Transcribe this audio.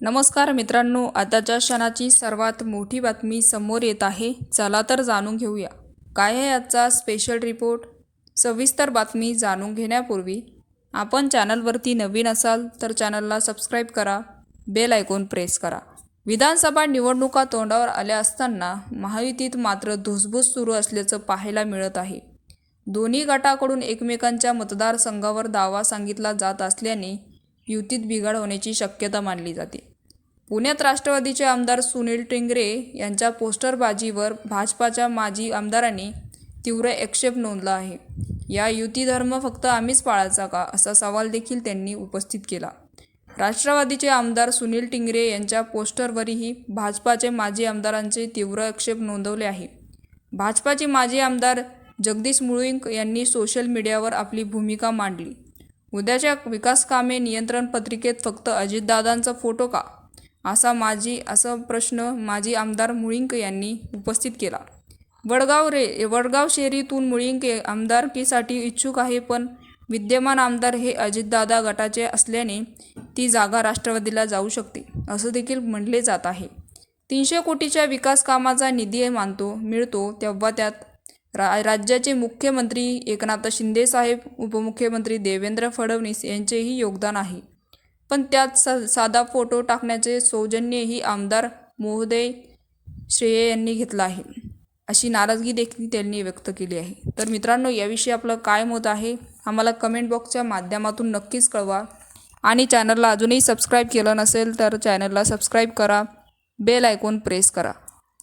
नमस्कार मित्रांनो आताच्या क्षणाची सर्वात मोठी बातमी समोर येत आहे. चला तर जाणून घेऊया. काय आहे आजचा स्पेशल रिपोर्ट सविस्तर बातमी जाणून घेण्यापूर्वी आपण चॅनलवरती नवीन असाल तर चॅनलला सबस्क्राईब करा बेल आयकॉन प्रेस करा. विधानसभा निवडणुका तोंडावर आल्या असताना महायुतीत मात्र धुसभूस सुरू असल्याचं पाहायला मिळत आहे. दोन्ही गटाकडून एकमेकांच्या मतदारसंघावर दावा सांगितला जात असल्याने युतीत बिघाड होण्याची शक्यता मानली जाते. पुण्यात राष्ट्रवादीचे आमदार सुनील टिंगरे यांच्या पोस्टरबाजीवर भाजपाच्या माजी आमदारांनी तीव्र आक्षेप नोंदला आहे. या युती धर्म फक्त आम्हीच पाळायचा का? असा सवाल देखील त्यांनी उपस्थित केला. राष्ट्रवादीचे आमदार सुनील टिंगरे यांच्या पोस्टरवरही भाजपाचे माजी आमदारांचे तीव्र आक्षेप नोंदवले आहे. भाजपाचे माजी आमदार जगदीश मुळींक यांनी सोशल मीडियावर आपली भूमिका मांडली. उद्याच्या विकास कामे नियंत्रण पत्रिकेत फक्त अजितदादांचा फोटो का? असा माजी असा प्रश्न माजी आमदार मुळींक यांनी उपस्थित केला. वडगाव रे वडगाव शेरीतून मुळींक आमदारकीसाठी इच्छुक आहे पण विद्यमान आमदार हे अजितदादा गटाचे असल्याने ती जागा राष्ट्रवादीला जाऊ शकते असं देखील म्हणले जात आहे. तीनशे कोटीच्या विकास कामाचा निधी मानतो मिळतो तेव्हा त्यात रा राज्याचे मुख्यमंत्री एकनाथ शिंदेसाहेब उपमुख्यमंत्री देवेंद्र फडणवीस यांचेही योगदान आहे. पण त्यात सा साधा फोटो टाकण्याचे सौजन्यही आमदार मोहदय श्रेय यांनी घेतलं आहे. अशी नाराजगी देखील त्यांनी व्यक्त केली आहे. तर मित्रांनो याविषयी आपलं काय मत आहे आम्हाला कमेंट बॉक्सच्या माध्यमातून नक्कीच कळवा. आणि चॅनलला अजूनही सबस्क्राईब केलं नसेल तर चॅनलला सबस्क्राईब करा. बेल आयकॉन प्रेस करा.